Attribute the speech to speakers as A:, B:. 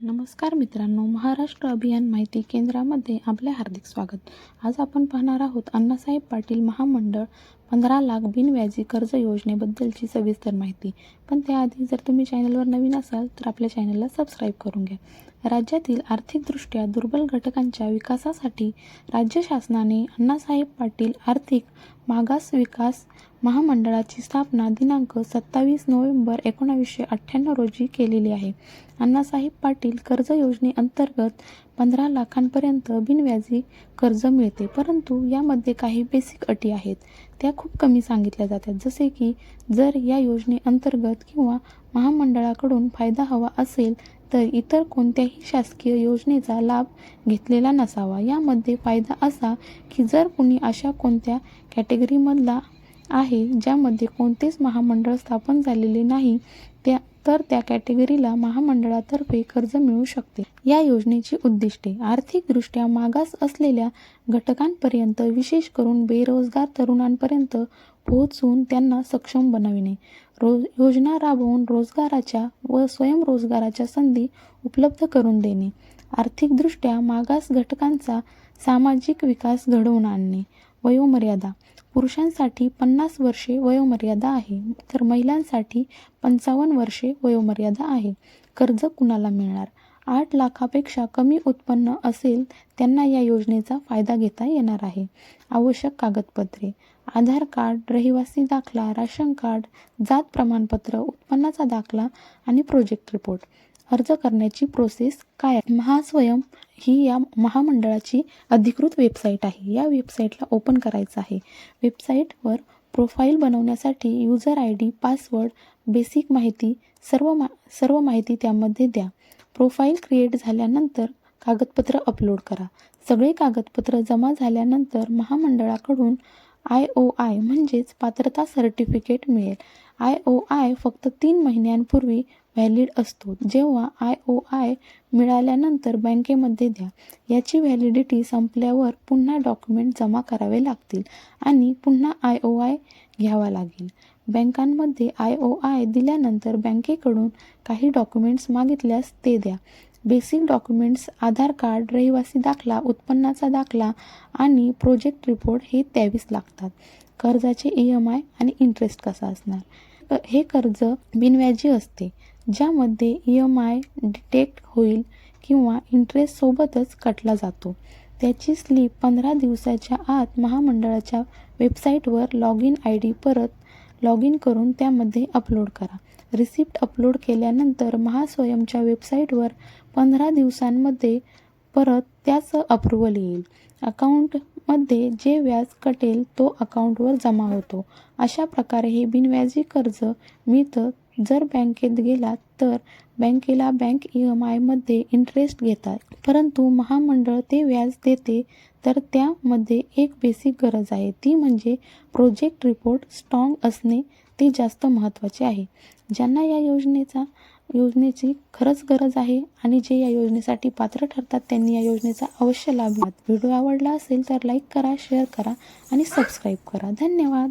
A: नमस्कार मित्रांनो महाराष्ट्र अभियान माहिती केंद्रामध्ये आपले हार्दिक स्वागत. आज आपण पाहणार आहोत अण्णासाहेब पाटील महामंडळ पंधरा लाख बिनव्याजी कर्ज योजनेबद्दलची सविस्तर माहिती. पण त्याआधी जर तुम्ही चॅनलवर नवीन असाल तर आपल्या चॅनलला सबस्क्राईब करून घ्या. राज्यातील आर्थिकदृष्ट्या दुर्बल घटकांच्या विकासासाठी राज्य शासनाने अण्णासाहेब पाटील आर्थिक मागास विकास महामंडळाची स्थापना दिनांक सत्तावीस नोव्हेंबर एकोणावीसशे अठ्ठ्याण्णव रोजी केलेली आहे. अण्णासाहेब पाटील कर्ज योजनेअंतर्गत पंधरा लाखांपर्यंत बिनव्याजी कर्ज मिळते. परंतु यामध्ये काही बेसिक अटी आहेत. त्या खूप कमी सांगितल्या जातात. जसे की जर या योजनेअंतर्गत किंवा महामंडळाकडून फायदा हवा असेल तर इतर कोणत्याही शासकीय योजनेचा लाभ घेतलेला नसावा. यामध्ये फायदा असा की जर कुणी अशा कोणत्या कॅटेगरीमधला आहे ज्यामध्ये कोणतेच महामंडळ स्थापन झालेले नाही त्या तर त्या कॅटेगरीला महामंडळातर्फे कर्ज मिळू शकते. या योजनेची उद्दिष्टे आर्थिकदृष्ट्या मागास असलेल्या घटकांपर्यंत विशेष करून बेरोजगार तरुणांपर्यंत पोहोचून त्यांना सक्षम बनविणे. रोज योजना राबवून रोजगाराच्या व स्वयंरोजगाराच्या संधी उपलब्ध करून देणे. आर्थिकदृष्ट्या मागास घटकांचा सामाजिक विकास घडवून आणणे. वयोमर्यादा पुरुषांसाठी पन्नास वर्षे वयोमर्यादा आहे तर महिलांसाठी पंचावन्न वर्षे वयोमर्यादा आहे. कर्ज कुणाला मिळणार? आठ लाखापेक्षा कमी उत्पन्न असेल त्यांना या योजनेचा फायदा घेता येणार आहे. आवश्यक कागदपत्रे आधार कार्ड रहिवासी दाखला राशन कार्ड जात प्रमाणपत्र उत्पन्नाचा दाखला आणि प्रोजेक्ट रिपोर्ट. अर्ज करण्याची प्रोसेस काय आहे? महास्वयं ही या महामंडळाची अधिकृत वेबसाईट आहे. या वेबसाईटला ओपन करायचं आहे. वेबसाईटवर प्रोफाईल बनवण्यासाठी user I D password basic माहिती सर्व मा सर्व माहिती त्यामध्ये द्या. प्रोफाईल क्रिएट झाल्यानंतर कागदपत्र अपलोड करा. सगळे कागदपत्र जमा झाल्यानंतर महामंडळाकडून आय ओ आय म्हणजेच पात्रता सर्टिफिकेट मिळेल. आय ओ आय फक्त तीन महिन्यांपूर्वी व्हॅलिड असतो. जेव्हा आय ओ आय मिळाल्यानंतर बँकेमध्ये द्या. याची व्हॅलिडिटी संपल्यावर पुन्हा डॉक्युमेंट जमा करावे लागतील आणि पुन्हा आय ओ आय घ्यावा लागेल. बँकांमध्ये आय ओ आय दिल्यानंतर बँकेकडून काही डॉक्युमेंट्स मागितल्यास ते द्या. बेसिक डॉक्युमेंट्स आधार कार्ड रहिवासी दाखला उत्पन्नाचा दाखला आणि प्रोजेक्ट रिपोर्ट हे त्यावीस लागतात. कर्जाचे ई एम आय आणि इंटरेस्ट कसा असणार? हे कर्ज बिनव्याजी असते ज्यामध्ये ई एम आय डिटेक्ट होईल किंवा इंटरेस्ट सोबतच कटला जातो. त्याची स्लिप पंधरा दिवसाच्या आत महामंडळाच्या वेबसाईटवर लॉग इन आय डी परत लॉग इन करून त्यामध्ये अपलोड करा. रिसिप्ट अपलोड केल्यानंतर महास्वयंच्या वेबसाईटवर पंधरा दिवसांमध्ये परत त्याचं अप्रुव्हल येईल. अकाउंटमध्ये जे व्याज कटेल तो अकाउंटवर जमा होतो. अशा प्रकारे हे बिनव्याजी कर्ज मिळतं. जर बँकेत गेलात तर बँकेला बँक ई एम आयमध्ये इंटरेस्ट घेतात. परंतु महामंडळ ते व्याज देते तर त्यामध्ये एक बेसिक गरज आहे. ती म्हणजे प्रोजेक्ट रिपोर्ट स्ट्रॉंग असणे ते जास्त महत्त्वाचे आहे. ज्यांना या योजनेचा योजनेची खरंच गरज आहे आणि जे या योजनेसाठी पात्र ठरतात त्यांनी या योजनेचा अवश्य लाभ घ्या व्हिडिओ आवडला असेल तर लाईक करा शेअर करा आणि सबस्क्राईब करा. धन्यवाद.